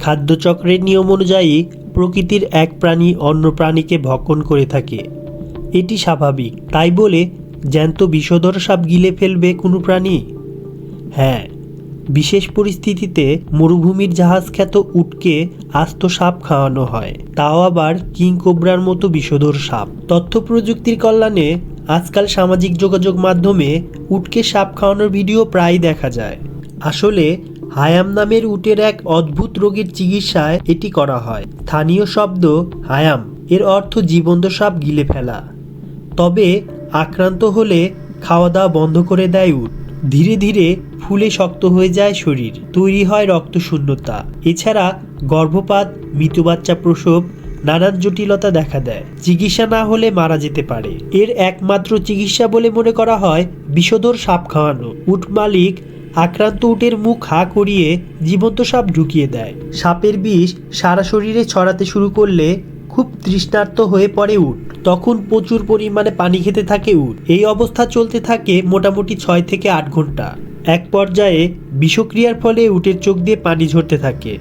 খাদ্যচক্রের নিয়ম অনুযায়ী প্রকৃতির এক প্রাণী অন্য প্রাণীকে ভক্ষণ করে থাকে। এটি স্বাভাবিক। তাই বলে, জ্যান্ত বিষধর সাপ গিলে ফেলবে কোনো প্রাণী? হ্যাঁ বিশেষ পরিস্থিতিতে মরুভূমির জাহাজ খ্যাত উটকে আস্ত সাপ খাওয়ানো হয়। তাও আবার কিং কোবরার মতো বিষধর সাপ। তথ্য প্রযুক্তির কল্যাণে আজকাল সামাজিক যোগাযোগ মাধ্যমে উটকে সাপ খাওয়ানোর ভিডিও প্রায় দেখা যায়। আসলে হায়াম নামের উটের এক অদ্ভুত রোগের চিকিৎসায় এটি করা হয়। স্থানীয় শব্দ হায়াম। এর অর্থ জীবন্ত সাপ গিলে ফেলা। তবে আক্রান্ত হলে খাওয়া দাওয়া বন্ধ করে দেয় উট। ধীরে ধীরে ফুলে শক্ত হয়ে যায় শরীর। তৈরি হয় রক্তশূন্যতা। এছাড়া গর্ভপাত, মৃত বাচ্চা প্রসব, নানান জটিলতা দেখা দেয়। চিকিৎসা না হলে মারা যেতে পারে। এর একমাত্র চিকিৎসা বলে মনে করা হয় বিষধর সাপ খাওয়ানো। উট মালিক আক্রান্ত উটের মুখ হা করিয়ে জীবন্ত সাপ ঢুকিয়ে দেয়। সাপের বিষ সারা শরীরে ছড়াতে শুরু করলে খুব তৃষ্ণার্ত হয়ে পড়ে উট। তখন প্রচুর পরিমাণে পানি খেতে থাকে উট। এই অবস্থা চলতে থাকে মোটামুটি ছয় থেকে আট ঘণ্টা। এক পর্যায়ে বিষক্রিয়ার ফলে উটের চোখ দিয়ে পানি ঝরতে থাকে।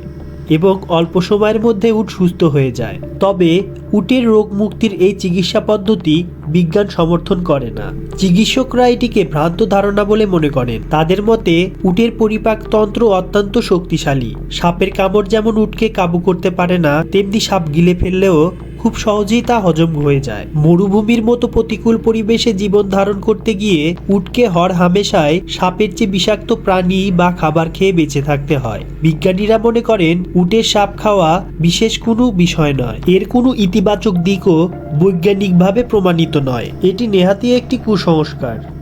এবং অল্প সময়ের মধ্যে উট সুস্থ হয়ে যায়। তবে উটের রোগ মুক্তির এই চিকিৎসা পদ্ধতি বিজ্ঞান সমর্থন করে না। চিকিৎসকরা এটিকে ভ্রান্ত ধারণা বলে মনে করেন। তাদের মতে, উটের পরিপাক তন্ত্র অত্যন্ত শক্তিশালী। সাপের কামড় যেমন উটকে কাবু করতে পারে না, তেমনি সাপ গিলে ফেললেও খুব সহজেই তা হজম হয়ে যায়। মরুভূমির মতো প্রতিকূল পরিবেশে জীবন ধারণ করতে গিয়ে উটকে হর হামেশায় সাপের চেয়ে বিষাক্ত প্রাণী বা খাবার খেয়ে বেঁচে থাকতে হয়। বিজ্ঞানীরা মনে করেন, উটের সাপ খাওয়া বিশেষ কোনো বিষয় নয়। এর কোনো ইতিবাচক দিকও বৈজ্ঞানিকভাবে প্রমাণিত নয়। এটি নেহাতি একটি কুসংস্কার।